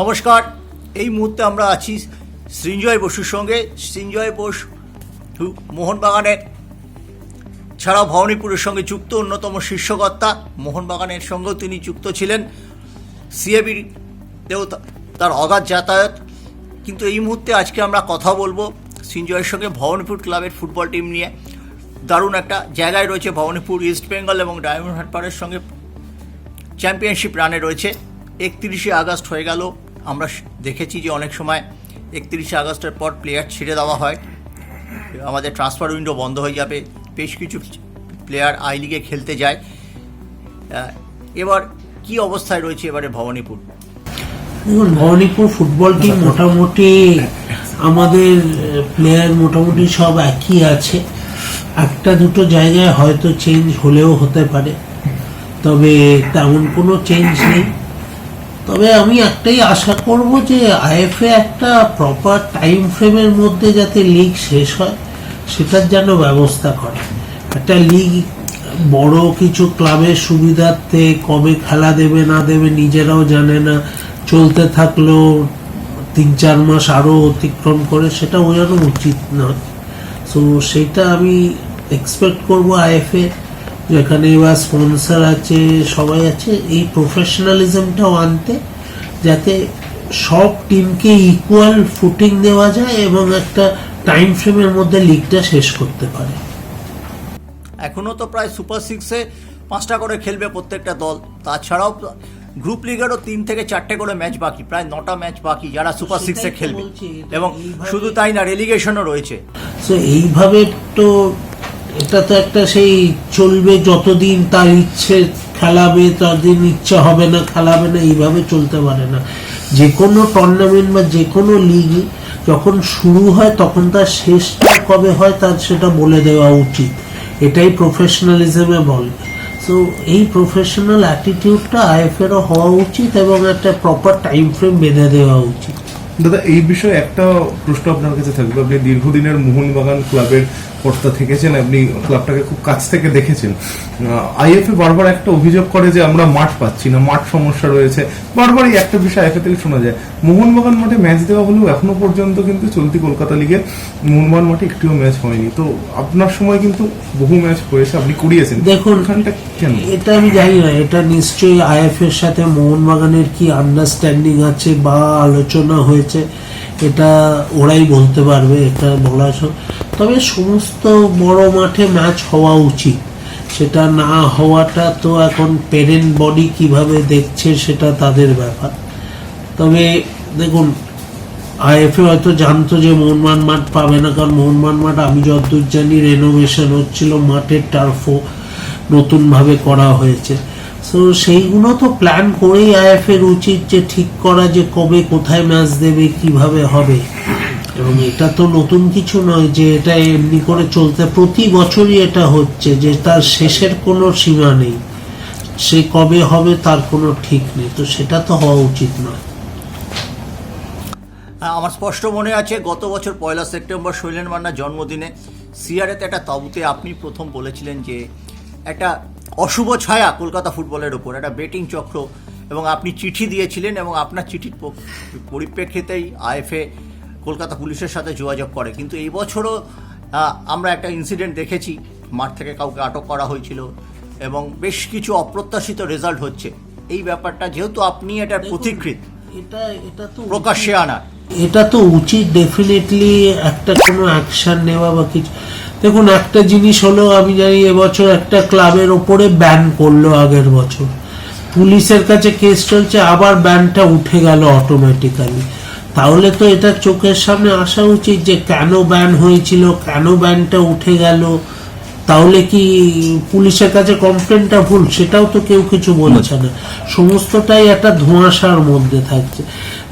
নমস্কার। এই মুহূর্তে আমরা আছি সৃঞ্জয় বসুর সঙ্গে। সৃঞ্জয় বোস মোহনবাগানের, ছাড়াও ভবানীপুরের সঙ্গে যুক্ত অন্যতম শীর্ষকর্তা। মোহনবাগানের সঙ্গেও তিনি যুক্ত ছিলেন। সিএবির তেও তার অগাধ যাতায়াত। কিন্তু এই মুহূর্তে আজকে আমরা কথা বলব সৃঞ্জয়ের সঙ্গে ভবানীপুর ক্লাবের ফুটবল টিম নিয়ে। দারুণ একটা জায়গায় রয়েছে ভবানীপুর ইস্ট বেঙ্গল এবং ডায়মন্ড হারবারের সঙ্গে চ্যাম্পিয়নশিপ রানে রয়েছে। একত্রিশে আগস্ট হয়ে গেল। আমরা দেখেছি যে অনেক সময় একত্রিশে আগস্টের পর প্লেয়ার ছেড়ে দেওয়া হয়। আমাদের ট্রান্সফার উইন্ডো বন্ধ হয়ে যাবে। বেশ কিছু প্লেয়ার আই লিগে খেলতে যায়। এবার কি অবস্থায় রয়েছে এবারে ভবানীপুর? দেখুন ভবানীপুর ফুটবল টিম মোটামুটি আমাদের প্লেয়ার মোটামুটি সব একই আছে। একটা দুটো জায়গায় হয়তো চেঞ্জ হলেও হতে পারে। তবে তেমন কোনো চেঞ্জ নেই। তবে আমি একটাই আশা করব যে আইএফএ একটা প্রপার টাইম ফ্রেমের মধ্যে যাতে লিগ শেষ হয়, সেটার যেন ব্যবস্থা করে। একটা লিগ বড় কিছু ক্লাবের সুবিধার্থে কবে খেলা দেবে, না দেবে, নিজেরাও জানে না। চলতে থাকলেও তিন চার মাস আরও অতিক্রম করে সেটা বোঝানো উচিত নয়। সো সেটা আমি এক্সপেক্ট করব আইএফএ যেখানে এবার স্পন্সর আছে সবাই আছে। এই প্রফেশনালিজমটাও আনতে যাতে সব টিমকে ইকুয়াল ফুটিং দেওয়া যায় এবং একটা টাইম ফ্রেমের মধ্যে লিগটা শেষ করতে পারে। এখনও তো প্রায় সুপার সিক্সে পাঁচটা করে খেলবে প্রত্যেকটা দল। তাছাড়াও গ্রুপ লিগেরও তিন থেকে চারটে করে ম্যাচ বাকি প্রায় নটা ম্যাচ বাকি যারা সুপার সিক্সে খেলবে। এবং শুধু তাই না রেলিগেশনও রয়েছে। তো এইভাবে তো এটা তো একটা সেই চলবে যতদিন তার ইচ্ছে খেলাবে, ততদিন ইচ্ছে হবে না, খেলাবে না, এইভাবে চলতে পারে না। যে কোনো টুর্নামেন্ট বা যে কোনো লিগ যখন শুরু হয়, তখন তার শেষটা কবে হয়, তার সেটা বলে দেওয়া উচিত। এটাই প্রফেশনালিজমে বলে। সো এই প্রফেশনাল অ্যাটিটিউডটা আইএফএরও হওয়া উচিত এবং একটা প্রপার টাইম ফ্রেম বেঁধে দেওয়া উচিত। দাদা, এই বিষয়ে একটা প্রশ্ন আপনার কাছে থাকবে। আপনি দীর্ঘদিনের মোহনবাগান ক্লাবের কর্তা থেকেছেন আপনি ক্লাবটাকে খুব কাছ থেকে দেখেছেন। আইএফএ বারবার একটা অভিযোগ করে যে আমরা মাঠ পাচ্ছি না মাঠ সমস্যা রয়েছে। বারবার এই একটা বিষয় আইএফএ থেকে শোনা যায়। মোহনবাগান মাঠে ম্যাচ দেওয়া হলেও এখনও পর্যন্ত কিন্তু চলতি কলকাতা লিগে মোহনবাগান মাঠে একটিও ম্যাচ হয়নি। তো আপনার সময় কিন্তু বহু ম্যাচ হয়েছে আপনি করিয়েছেন। দেখুন কেন? এটা আমি জানি না এটা নিশ্চয়ই আইএফ এর সাথে মোহনবাগানের কি আন্ডারস্ট্যান্ডিং আছে বা আলোচনা হয়েছে এটা ওরাই বলতে পারবে এটা বলা তবে সমস্ত বড় মাঠে ম্যাচ হওয়া উচিত। সেটা না হওয়াটা তো এখন পেরেন্ট বডি কীভাবে দেখছে সেটা তাদের ব্যাপার। তবে দেখুন, আইএফএ হয়তো জানতো যে মোহনবাগান মাঠ পাবে না, কারণ মোহনবাগান মাঠ আমি যতদূর জানি রেনোভেশন হচ্ছিল, মাঠের টার্ফও নতুনভাবে করা হয়েছে। সো সেইগুলো তো প্ল্যান করেই আইএফএর উচিত যে ঠিক করা যে কবে কোথায় ম্যাচ দেবে, কীভাবে হবে। এবং এটা তো নতুন কিছু নয় যে এটা এমনি করে চলতে, প্রতি বছরই এটা হচ্ছে যে তার শেষের কোনো সীমা নেই। সে কবে হবে তার কোনো ঠিক নেই, তো সেটা তো হওয়া উচিত নয়। আমার স্পষ্ট মনে আছে, গত বছর পয়লা সেপ্টেম্বর শৈলেন মান্নার জন্মদিনে সিআরএতে একটা তাবুতে আপনি প্রথম বলেছিলেন যে একটা অশুভ ছায়া কলকাতা ফুটবলের ওপর, একটা বেটিং চক্র এবং আপনি চিঠি দিয়েছিলেন এবং আপনার চিঠির পরিপ্রেক্ষিতেই আইএফএ কলকাতা পুলিশের সাথে যোগাযোগ করে। কিন্তু এই বছরও আমরা একটা ইনসিডেন্ট দেখেছি। মাঠ থেকে কাউকে আটক করা হয়েছিল এবং বেশ কিছু অপ্রত্যাশিত রেজাল্ট হচ্ছে। এই ব্যাপারটা যেহেতু আপনি এটার পথিকৃত এটা এটা তো প্রকাশ্যে আনার। এটা তো উচিত ডেফিনেটলি একটা কোনো অ্যাকশন নেওয়া বা কিছু দেখুন একটা জিনিস হলো আমি জানি এবছর একটা ক্লাবের ওপরে ব্যান করল আগের বছর। পুলিশের কাছে কেস চলছে আবার ব্যানটা উঠে গেল অটোমেটিক্যালি তাহলে তো এটা চোখের সামনে আসা উচিত যে কেন ব্যান হয়েছিল, কেন ব্যানটা উঠে গেল। তাহলে কি পুলিশের কাছে কমপ্লেনটা ভুল? সেটাও তো কেউ কিছু বলছে না। সমস্তটাই একটা ধোঁয়াশার মধ্যে থাকছে।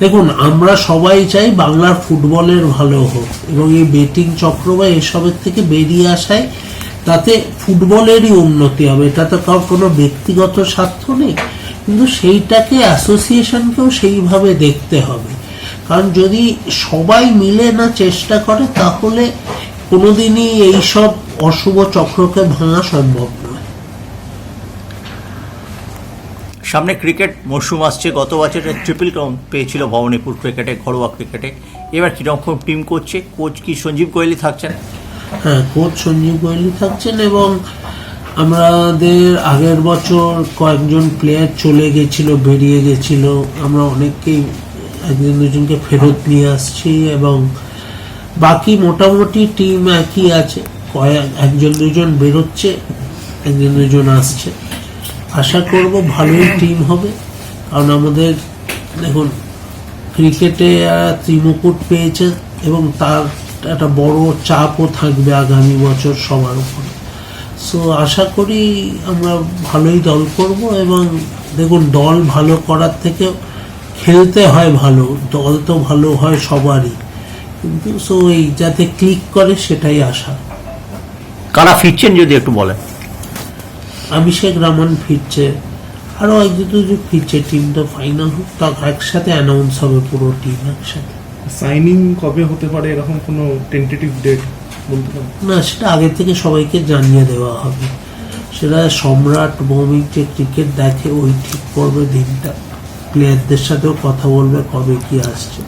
দেখুন, আমরা সবাই চাই বাংলার ফুটবলের ভালো হোক এবং এই বেটিং চক্র বা এসবের থেকে বেরিয়ে আসায় তাতে ফুটবলেরই উন্নতি হবে। এটা তো কারোর কোনো ব্যক্তিগত স্বার্থ নেই। কিন্তু সেইটাকে অ্যাসোসিয়েশনকেও সেইভাবে দেখতে হবে। কারণ যদি সবাই মিলে না চেষ্টা করে তাহলে কোনোদিনই এইসব অশুভ চক্রকে ভাঙা সম্ভব নয়। সামনে ক্রিকেট মরশুম আসছে গত বছরের ট্রিপল ক্রাউন পেয়েছিল ভবানীপুর ক্রিকেটে ঘরোয়া ক্রিকেটে এবার কীরকম টিম করছে? কোচ কি সঞ্জীব কোহলি থাকছেন? হ্যাঁ কোচ সঞ্জীব কোহলি থাকছেন এবং আমাদের আগের বছর কয়েকজন প্লেয়ার চলে গেছিল বেরিয়ে গেছিল। আমরা অনেককেই একজন দুজনকে ফেরত নিয়ে আসছি এবং বাকি মোটামুটি টিম একই আছে। কয়েক, একজন, দুজন বেরোচ্ছে, একজন, দুজন আসছে। আশা করব ভালোই টিম হবে। কারণ আমাদের, দেখুন, ক্রিকেটে ত্রিমুকুট পেয়েছে এবং তার একটা বড় চাপও থাকবে আগামী বছর সবার উপরে। সো আশা করি আমরা ভালোই দল করব এবং দেখুন, দল ভালো করার থেকে খেলতে হয় ভালো দল তো ভালো হয় সবারই। কিন্তু সো এই যাতে ক্লিক করে সেটাই আশা। কারা ফিরছেন যদি একটু বলেন? অভিষেক রামান ফিরছে আরও এক দুটো যে ফিরছে টিমটা ফাইনাল হোক তা একসাথে অ্যানাউন্স হবে পুরো টিম একসাথে। সাইনিং কবে হতে পারে এরকম কোনো টেন্টেটিভ ডেট বলতে পারেন? না সেটা আগে থেকে সবাইকে জানিয়ে দেওয়া হবে। সেটা সম্রাট ভৌমিক যে ক্রিকেট দেখে ওই ঠিক করবে দিনটা। প্লেয়ারদের সাথেও কথা বলবে কবে কি আসছে।